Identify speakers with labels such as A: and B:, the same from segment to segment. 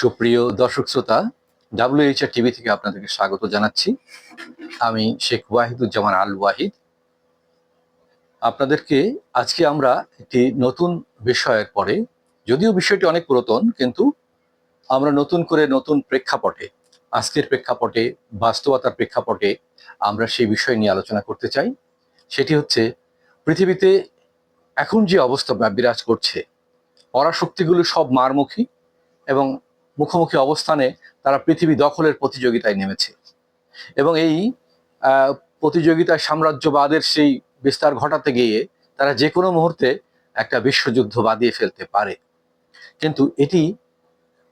A: সুপ্রিয় দর্শক শ্রোতা ডাব্লিউএইচআর টিভি থেকে আপনাদেরকে স্বাগত জানাচ্ছি। আমি শেখ ওয়াহিদুজ্জামান আল ওয়াহিদ। আপনাদেরকে আজকে আমরা একটি নতুন বিষয়ের পরে, যদিও বিষয়টি অনেক পুরাতন, কিন্তু আমরা নতুন করে নতুন প্রেক্ষাপটে, আজকের প্রেক্ষাপটে, বাস্তবতার প্রেক্ষাপটে আমরা সেই বিষয় নিয়ে আলোচনা করতে চাই। সেটি হচ্ছে, পৃথিবীতে এখন যে অবস্থা বিরাজ করছে, পরাশক্তিগুলো সব মারমুখী এবং মুখোমুখি অবস্থানে তারা পৃথিবী দখলের প্রতিযোগিতায় নেমেছে। এবং এই প্রতিযোগিতায় সাম্রাজ্যবাদের সেই বিস্তার ঘটাতে গিয়ে তারা যে কোনো মুহূর্তে একটা বিশ্বযুদ্ধ বাদিয়ে ফেলতে পারে। কিন্তু এটি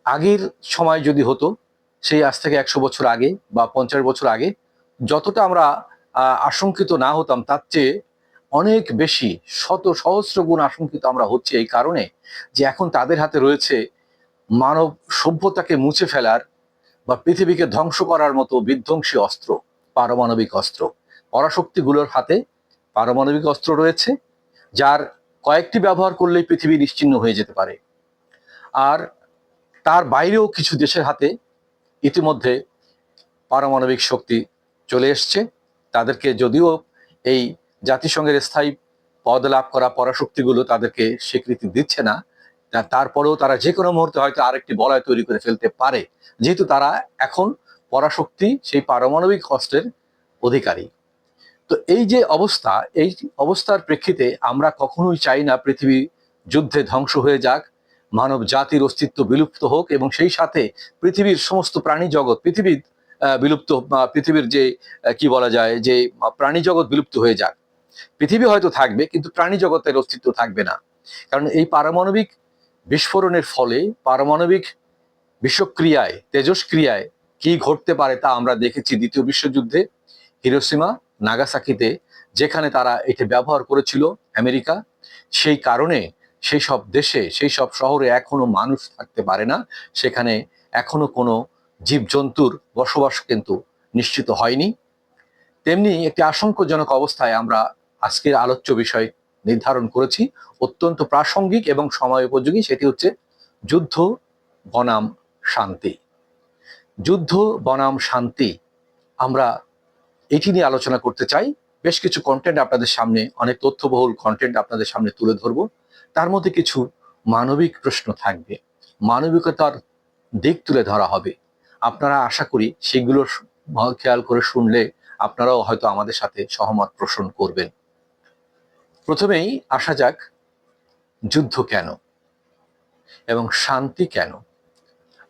A: আগের সময় যদি হতো, সেই আজ থেকে একশো বছর আগে বা পঞ্চাশ বছর আগে, যতটা আমরা আশঙ্কিত না হতাম, তার চেয়ে অনেক বেশি শত সহস্র গুণ আশঙ্কিত আমরা হচ্ছে এই কারণে যে এখন তাদের হাতে রয়েছে মানব সভ্যতাকে মুছে ফেলার বা পৃথিবীকে ধ্বংস করার মতো বিধ্বংসী অস্ত্র, পারমাণবিক অস্ত্র। পরাশক্তিগুলোর হাতে পারমাণবিক অস্ত্র রয়েছে, যার কয়েকটি ব্যবহার করলেই পৃথিবী নিশ্চিহ্ন হয়ে যেতে পারে। আর তার বাইরেও কিছু দেশের হাতে ইতিমধ্যে পারমাণবিক শক্তি চলে এসছে। তাদেরকে যদিও এই জাতিসংঘের স্থায়ী পদ লাভ করা পরাশক্তিগুলো তাদেরকে স্বীকৃতি দিচ্ছে না তারপরেও তারা যে কোনো মুহূর্তে হয়তো আরেকটি বলয় তৈরি করে ফেলতে পারে। যেহেতু তারা এখন পরাশক্তি, সেই পারমাণবিক অস্ত্রের অধিকারী। তো এই যে অবস্থা, এই অবস্থার প্রেক্ষিতে আমরা কখনোই চাই না পৃথিবী যুদ্ধে ধ্বংস হয়ে যাক, মানব জাতির অস্তিত্ব বিলুপ্ত হোক এবং সেই সাথে পৃথিবীর সমস্ত প্রাণী জগৎ, পৃথিবীর বিলুপ্ত পৃথিবীর যে কি বলা যায়, যে প্রাণী জগৎ বিলুপ্ত হয়ে যাক। পৃথিবী হয়তো থাকবে, কিন্তু প্রাণী জগতের অস্তিত্ব থাকবে না। কারণ এই পারমাণবিক বিস্ফোরণের ফলে পারমাণবিক বিষক্রিয়ায় তেজস্ক্রিয়ায় কি ঘটতে পারে তা আমরা দেখেছি দ্বিতীয় বিশ্বযুদ্ধে হিরোসীমা, নাগাসাকিতে, যেখানে তারা এটি ব্যবহার করেছিল আমেরিকা। সেই কারণে সেই সব দেশে, সেই সব শহরে এখনও মানুষ থাকতে পারে না। সেখানে এখনও কোনো জীবজন্তুর বসবাস কিন্তু নিশ্চিত হয়নি। তেমনি একটি আশঙ্কাজনক অবস্থায় আমরা আজকের আলোচ্য বিষয় নির্ধারণ করেছি, অত্যন্ত প্রাসঙ্গিক এবং সময় উপযোগী, সেটি হচ্ছে যুদ্ধ, বনাম, শান্তি। যুদ্ধ, বনাম, শান্তি, আমরা এটি নিয়ে আলোচনা করতে চাই। বেশ কিছু কন্টেন্ট আপনাদের সামনে, অনেক তথ্যবহুল কন্টেন্ট আপনাদের সামনে তুলে ধরব। তার মধ্যে কিছু মানবিক প্রশ্ন থাকবে। মানবিকতার দিক তুলে ধরা হবে। আপনারা আশা করি সেগুলো খেয়াল করে শুনলে আপনারাও হয়তো আমাদের সাথে সহমত পোষণ করবেন। প্রথমেই আসা যাক, যুদ্ধ কেন এবং শান্তি কেন?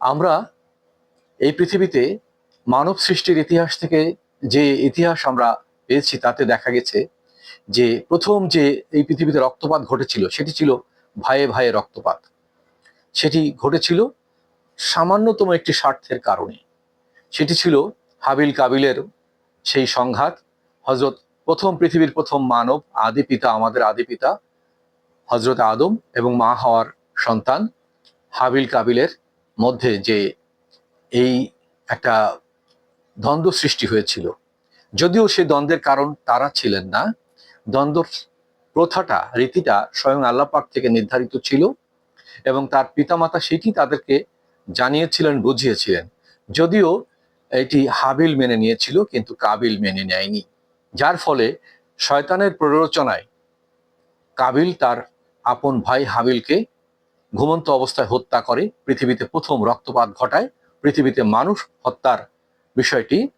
A: আমরা এই পৃথিবীতে মানব সৃষ্টির ইতিহাস থেকে যে ইতিহাস আমরা পেয়েছি, তাতে দেখা গেছে যে প্রথম যে এই পৃথিবীতে রক্তপাত ঘটেছিল, সেটি ছিল ভাইয়ে ভাইয়ে রক্তপাত। সেটি ঘটেছিল সামান্যতম একটি স্বার্থের কারণে। সেটি ছিল হাবিল কাবিলের সেই সংঘাত হজরত প্রথম পৃথিবীর প্রথম মানব, আদি পিতা, আমাদের আদি পিতা হজরত আদম এবং মা হওয়ার সন্তান হাবিল কাবিলের মধ্যে যে এই একটা দ্বন্দ্ব সৃষ্টি হয়েছিল। যদিও সেই দ্বন্দ্বের কারণ তারা ছিলেন না দ্বন্দ্ব প্রথাটা, রীতিটা স্বয়ং আল্লাহ পাক থেকে নির্ধারিত ছিল এবং তার পিতামাতা সেটি তাদেরকে জানিয়েছিলেন, বুঝিয়েছিলেন। যদিও এটি হাবিল মেনে নিয়েছিল, কিন্তু কাবিল মেনে নেয়নি। যার ফলে শয়তানের প্ররোচনায় কাবিল তার আপন ভাই হাবিলকে ঘুমন্ত অবস্থায় হত্যা করে। পৃথিবীতে প্রথম রক্তপাত ঘটায়। পৃথিবীতে মানুষ হত্যার বিষয়টি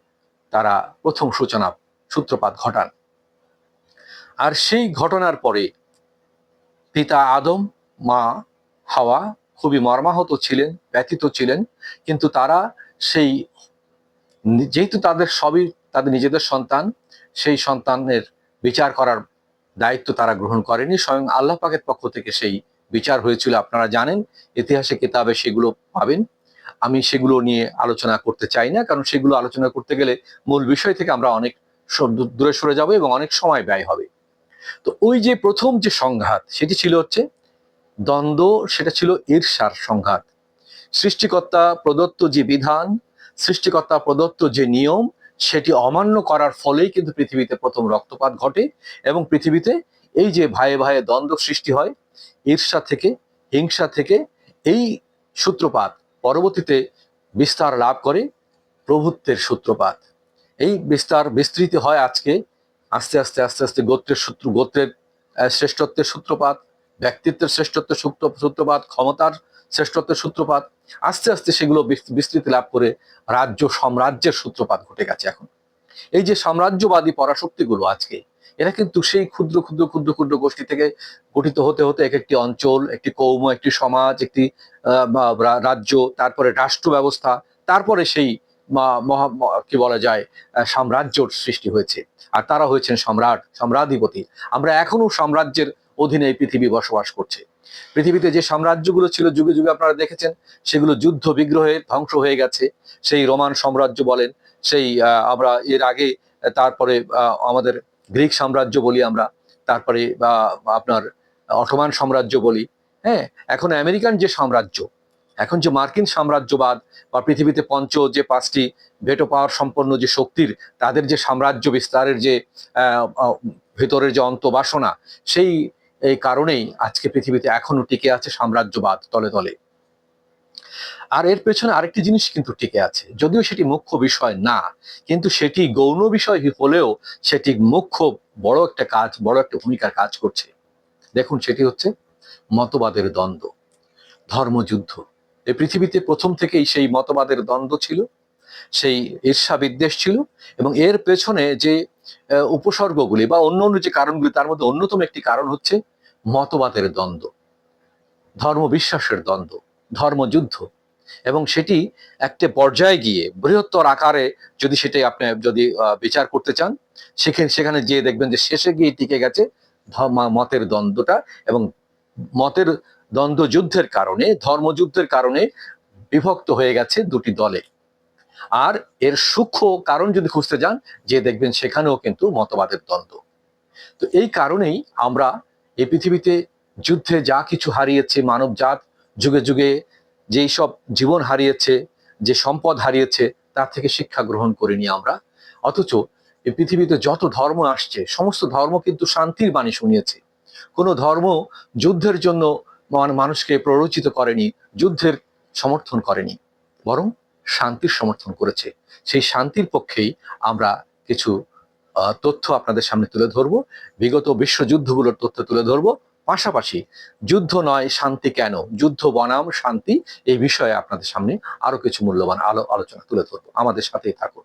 A: তারা প্রথম সূচনা সূত্রপাত ঘটান। আর সেই ঘটনার পরে পিতা আদম, মা হাওয়া খুবই মর্মাহত ছিলেন, ব্যথিত ছিলেন। কিন্তু তারা সেই, যেহেতু তাদের সবই তাদের নিজেদের সন্তান সেই সন্তানের বিচার করার দায়িত্ব তারা গ্রহণ করেনি, স্বয়ং আল্লাহ পাকের পক্ষ থেকে সেই বিচার হয়েছিল। আপনারা জানেন, ইতিহাসে কিতাবে সেগুলো পাবেন। আমি সেগুলো নিয়ে আলোচনা করতে চাই না, কারণ সেগুলো আলোচনা করতে গেলে মূল বিষয় থেকে আমরা অনেক দূরে সরে যাব এবং অনেক সময় ব্যয় হবে। তো ওই যে প্রথম যে সংঘাত, সেটি ছিল হচ্ছে দ্বন্দ্ব, সেটা ছিল ঈর্ষার সংঘাত। সৃষ্টিকর্তা প্রদত্ত যে বিধান, সৃষ্টিকর্তা প্রদত্ত যে নিয়ম সেটি অমান্য করার ফলেই কিন্তু পৃথিবীতে প্রথম রক্তপাত ঘটে এবং পৃথিবীতে এই যে ভাইয়ে ভাইয়ে দ্বন্দ্ব সৃষ্টি হয়, ঈর্ষা থেকে, হিংসা থেকে, এই সূত্রপাত পরবর্তীতে বিস্তার লাভ করে প্রভুত্বের সূত্রপাত। এই বিস্তার বিস্তৃত হয় আজকে আস্তে আস্তে আস্তে আস্তে গোত্রের সূত্র গোত্রের শ্রেষ্ঠত্বের সূত্রপাত, ব্যক্তিত্বের শ্রেষ্ঠত্বের সূত্র সূত্রপাত, ক্ষমতার শ্রেষ্ঠত্বের সূত্রপাত। আস্তে আস্তে সেগুলো বিস্তৃতি লাভ করে রাজ্য সাম্রাজ্যের সূত্রপাত ঘটে গেছে এখন। এই যে সাম্রাজ্যবাদী পরাশক্তিগুলো আজকে, এরা কিন্তু সেই ক্ষুদ্র ক্ষুদ্র ক্ষুদ্র ক্ষুদ্র গোষ্ঠী থেকে গঠিত হতে হতে এক একটি অঞ্চল, একটি কৌম, একটি সমাজ, একটি রাজ্য, তারপরে রাষ্ট্র ব্যবস্থা, তারপরে সেই মহা কি বলা যায় সাম্রাজ্যর সৃষ্টি হয়েছে। আর তারা হয়েছেন সম্রাট, সম্রাধিপতি। আমরা এখনও সাম্রাজ্যের অধীনে এই পৃথিবী বসবাস করছে। পৃথিবীতে যে সাম্রাজ্যগুলো ছিল, যুগে যুগে আপনারা দেখেছেন, সেগুলো যুদ্ধ বিগ্রহে ধ্বংস হয়ে গেছে। সেই রোমান সাম্রাজ্য বলেন, সেই আমরা এর আগে, তারপরে আমাদের গ্রিক সাম্রাজ্য বলি আমরা, তারপরে আপনার অটোমান সাম্রাজ্য বলি হ্যাঁ? এখন আমেরিকান যে সাম্রাজ্য, এখন যে মার্কিন সাম্রাজ্যবাদ বা পৃথিবীতে পঞ্চ যে পাঁচটি ভেটো পাওয়ার সম্পন্ন যে শক্তির, তাদের যে সাম্রাজ্য বিস্তারের যে ভেতরের যে অন্তবাসনা সেই এই কারণেই আজকে পৃথিবীতে এখনও টিকে আছে সাম্রাজ্যবাদ তলে তলে। আর এর পেছনে আরেকটি জিনিস কিন্তু টিকে আছে। যদিও সেটি মুখ্য বিষয় না, কিন্তু সেটি গৌণ বিষয় হলেও সেটি মুখ্য বড় একটা কাজ, বড় একটা ভূমিকার কাজ করছে। দেখুন, সেটি হচ্ছে মতবাদের দ্বন্দ্ব, ধর্মযুদ্ধ। এই পৃথিবীতে প্রথম থেকেই সেই মতবাদের দ্বন্দ্ব ছিল, সেই ঈর্ষা বিদ্বেষ ছিল, এবং এর পেছনে যে উপসর্গগুলি বা অন্য অন্য যে কারণগুলি, তার মধ্যে অন্যতম একটি কারণ হচ্ছে মতবাদের দ্বন্দ্ব, ধর্ম বিশ্বাসের দ্বন্দ্ব ধর্মযুদ্ধ এবং সেটি একটা পর্যায়ে গিয়ে বৃহত্তর আকারে যদি সেটাই আপনি যদি বিচার করতে চান, সেখানে সেখানে গিয়ে দেখবেন যে শেষে গিয়ে টিকে গেছে মতের দ্বন্দ্বটা এবং মতের দ্বন্দ্ব যুদ্ধের কারণে ধর্মযুদ্ধের কারণে বিভক্ত হয়ে গেছে দুটি দলে। আর এর সূক্ষ্ম কারণ যদি খুঁজতে যান, যে দেখবেন সেখানেও কিন্তু মতবাদের দ্বন্দ্ব। তো এই কারণেই আমরা এই পৃথিবীতে যুদ্ধে যা কিছু হারিয়েছে মানব জাত, যুগে যুগে যেই সব জীবন হারিয়েছে, যে সম্পদ হারিয়েছে, তার থেকে শিক্ষা গ্রহণ করিনি আমরা। অথচ এই পৃথিবীতে যত ধর্ম আসছে, সমস্ত ধর্ম কিন্তু শান্তির বাণী শুনিয়েছে। কোনো ধর্ম যুদ্ধের জন্য মানুষকে প্ররোচিত করেনি, যুদ্ধের সমর্থন করেনি, বরং শান্তির সমর্থন করেছে। সেই শান্তির পক্ষেই আমরা কিছু তথ্য আপনাদের সামনে তুলে ধরব। বিগত বিশ্বযুদ্ধগুলোর তথ্য তুলে ধরব। পাশাপাশি যুদ্ধ নয়, শান্তি কেন? যুদ্ধ বনাম, শান্তি, এই বিষয়ে আপনাদের সামনে আরও কিছু মূল্যবান আলো আলোচনা তুলে ধরবো। আমাদের সাথেই থাকুন।